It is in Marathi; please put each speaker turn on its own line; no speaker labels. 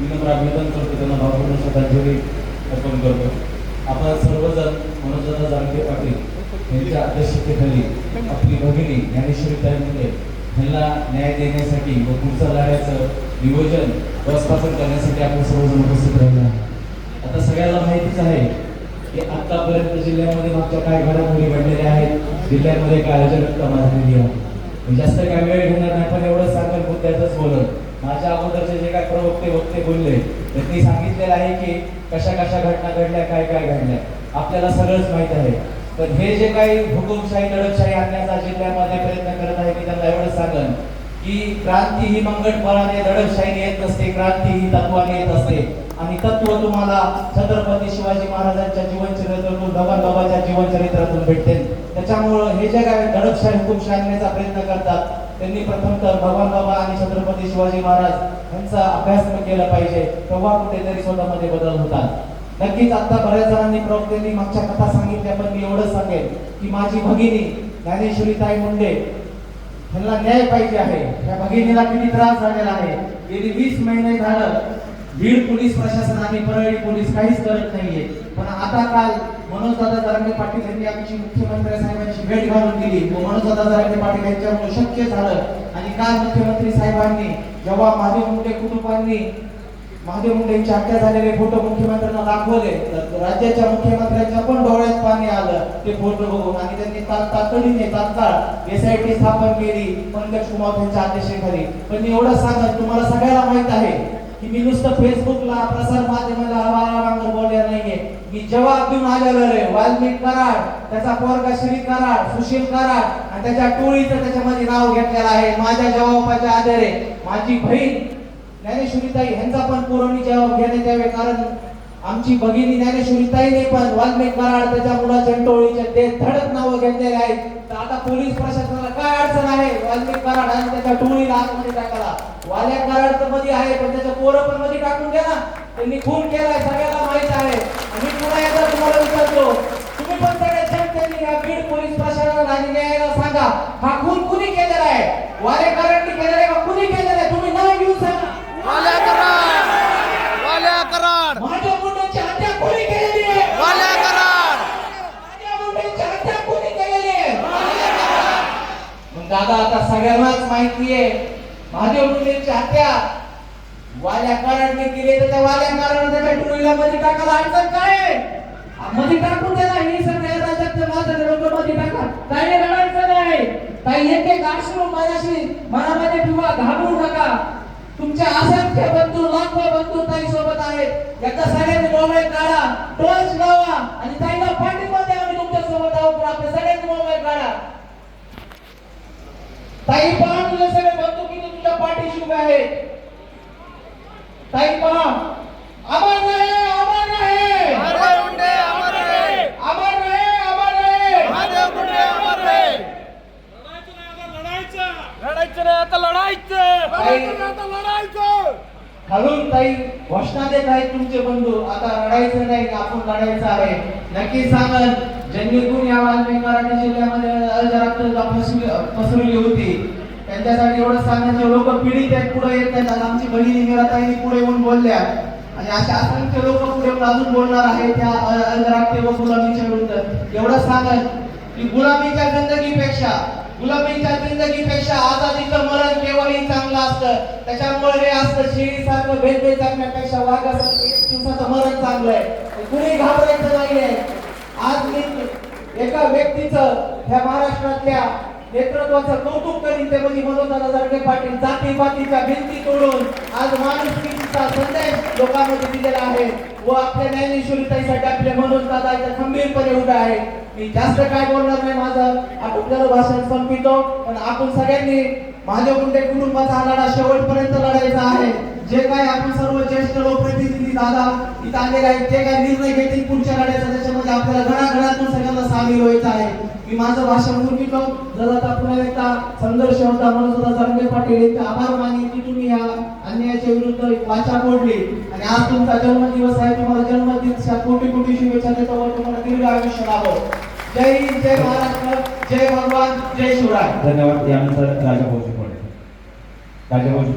विनम्र अभिनंदन करतो त्यांना भावपूर्ण श्रद्धांजली अर्पण करतो. आपण सर्वजण मनोजदा जानके पाटील यांच्या अध्यक्षतेखाली आपली भगिनी ज्ञानेश्वरी ताई मुंडे यांना न्याय देण्यासाठी व पुढचा लढ्याचं नियोजन व्यवस्थापन करण्यासाठी आपण सर्वजण उपस्थित राहिलो आता सगळ्याला माहितीच आहे की आतापर्यंत जिल्ह्यामध्ये मागच्या काय घडामोडी घडलेल्या आहेत. जिल्ह्यामध्ये काय अजगता झालेली आहे जास्त काय वेळ घेणार नाही पण एवढंच सांगेल मुद्द्यातच बोलत माझ्या अगोदरचे जे काय प्रवक्ते वक्ते बोलले त्यांनी सांगितलेलं आहे की कशा कशा घटना घडल्या काय काय घडल्या आपल्याला सगळंच माहीत आहे. पण हे जे काही हुकुमशाही दडपशाही आणण्याचा जिल्ह्यामध्ये प्रयत्न करत आहे मी त्यांना एवढंच सांगन की क्रांती ही मंगटपणाने लढतशाहीने येत नसते क्रांती ही तत्वाने येत असते. आणि तत्व तुम्हाला छत्रपती शिवाजी महाराजांच्या जीवनचरित्रातून भगवान बाबाच्या जीवनचरित्रातून भेटते. त्याच्यामुळं हे जे काय दडपशाही हुकुमशाही आणण्याचा प्रयत्न करतात त्यांनी प्रथम तर भगवान बाबा आणि छत्रपती शिवाजी महाराज यांचा अभ्यास केला पाहिजे तेव्हा कुठेतरी स्वतःमध्ये बदल होतात. नक्कीच आता बऱ्याच जणांनी प्रवक्त्यांनी मागच्या कथा सांगितल्या पण मी एवढंच सांगेन की माझी भगिनी ज्ञानेश्वरी ताई मुंडे ह्यांना न्याय पाहिजे आहे. या भगिनीला किती त्रास झालेला आहे? गेली वीस महिने झालं बीड पोलीस प्रशासन आणि परळी पोलीस काहीच करत नाहीये. पण आता काल मनोजदादा जरांगे पाटील यांनी आमची मुख्यमंत्री साहेबांची भेट घालून दिली. व मनोजदादा जरांगे पाटील यांच्यामुळे शक्य झालं. आणि काल मुख्यमंत्री साहेबांनी जेव्हा महादेव मुंडे कुटुंबांनी महादेव मुंडे यांची हत्या झालेले फोटो मुख्यमंत्र्यांना दाखवले तर राज्याच्या मुख्यमंत्र्यांच्या पण डोळ्यात पाणी आलं. ते फोटो बघून आणि त्यांनी तातडीने तात्काळ एसआयटी स्थापन केली. पंकज कुमार यांच्या अध्यक्षतेखाली. पण एवढं सांगत तुम्हाला सगळ्याला माहीत आहे की मी नुसतं फेसबुकला प्रसार माध्यमाला आवारावर बोलल्या नाहीये. मी जवाब देऊन आलेलो रे वाल्मिक कराड त्याचा पोरगा श्री कराड सुशील कराड आणि त्याच्या टोळीचं त्याच्यामध्ये नाव घेतलेलं आहे. माझ्या जवाबाच्या आधारे माझी बहीण ज्ञानेश्वरीताई ह्यांचा पण पुरवणी जबाब घेण्यात यावे कारण आमची भगिनी ज्ञानेश्वरीताईने पण वाल्मिक कराड त्याच्या मुलाच्या टोळीच्या ते धडक नावं घेतलेले आहेत. तर आता पोलीस प्रशासनाला काय अडचण आहे? वाल्मिक कराड आणि त्याच्या टोळीला आतमध्ये टाकायला. वाल्या कराडमध्ये आहे पण त्याचं पोरं पण मध्ये टाकून द्या ना. त्यांनी खून केलाय सगळ्याला माहीत आहे. आणि पुन्हा एकदा तुम्हाला विचारतो तुम्ही पण सगळे त्यांनी या बीड पोलीस प्रशासनाला आणि न्यायाला सांगा हा खून कुणी केलेला आहे? वाले त्या
वाल्या
कराडने केले तर त्या वाल्या कराड त्याच्या टोळीला मध्ये टाकायला अडचण काय? मध्ये टाकून त्याला हे सगळ्या राज्यात माझं लोक मध्ये टाका. काही रडायचं नाही. काही एक एक आश्रम माझ्याशी मनामध्ये किंवा घाबरू नका. तुमच्या असंख्य बंधू लाखो बंधू ताई सोबत आहेत. याचा सगळ्यांनी मोबाईल काढा टोच लावा आणि ताईला पाठिंबा द्या आम्ही तुमच्यासोबत आहोत. पण आपले सगळ्यांनी मोबाईल काढा. ताई पाठीशी उभे आहेत ताई पहा. अमर रहे अमर रहे.
महादेव मुंडे अमर रहे.
अमर रहे अमर रहे.
महादेव मुंडे अमर रहे. लढायचं नाही आता लढायचं.
लढायचं नाही
आता लढायचं.
खालून ताई घोषणा देत आहेत तुमचे बंधू. आता रडायचं नाही आपण लढायचं आहे. नक्की सांगल ज्यांनीकून या वाल्मिक मराठी जिल्ह्यामध्ये फसवली फसवली होती. त्यांच्यासाठी एवढं सांगण्याचे लोक पिढीत आहेत पुढे येत नाहीत. आज आमची बहिणी मीराताईंनी पुढे येऊन बोलल्या. आणि अशा असंख्य लोक पुढे अजून बोलणार आहेत त्या अजराक्ते व गुलामीच्या विरुद्ध. एवढं सांगत की गुलामीच्या जिंदगीपेक्षा गुलामीच्या जिंदगीपेक्षा आजादीचं मरण केव्हाही चांगलं असतं. त्याच्यामुळे हे असतं शिडीसारखं भेदभेद करण्यापेक्षा वाघासारखं एक दिवसाचं मरण चांगलं आहे. कुणी घाबरायचं नाहीये. आज मी एका व्यक्तीचं ह्या महाराष्ट्रातल्या नेतृत्वाचं कौतुक करीन ते म्हणजे मनोजदादा जरगे पाटील जातीपातीच्या भिंती तोडून आज माणुसकीचा संदेश लोकांमध्ये दिलेला आहे. व आपल्या ज्ञानेश्वरीताईसाठी आपले मनोजदादा इथे खंबीरपणे उभे आहे. मी जास्त काय बोलणार नाही माझं. आपलं भाषण संपितो पण आपण सगळ्यांनी माझ्या कुंडे कुटुंबाचा हा लढा शेवटपर्यंत लढायचा आहे. जे काय आपण सर्व ज्येष्ठ लोकप्रतिनिधी दादा इथं आलेले आहेत जे काय निर्णय घेतील पुढच्या लढ्याचा त्याच्यामध्ये आपल्याला घडाघडातून सगळ्यांना सामील व्हायचं आहे. मी माझं भाषण मुर्मितो जर आता पुन्हा एकदा संघर्ष होता म्हणून सुद्धा जरंगे पाटील यांचे आभार मानले की तुम्ही या अन्यायाच्या विरुद्ध वाचा फोडली आणि आज तुमचा जन्मदिवस आहे तुम्हाला जन्मदिवसा कोटी कोटी शुभेच्छा देतो तुम्हाला दीर्घ आयुष्य लाभो. जय हिंद जय महाराष्ट्र जय भगवान जय शिवराय.
धन्यवाद. यानंतर राजा भाऊजी राजा भाऊजी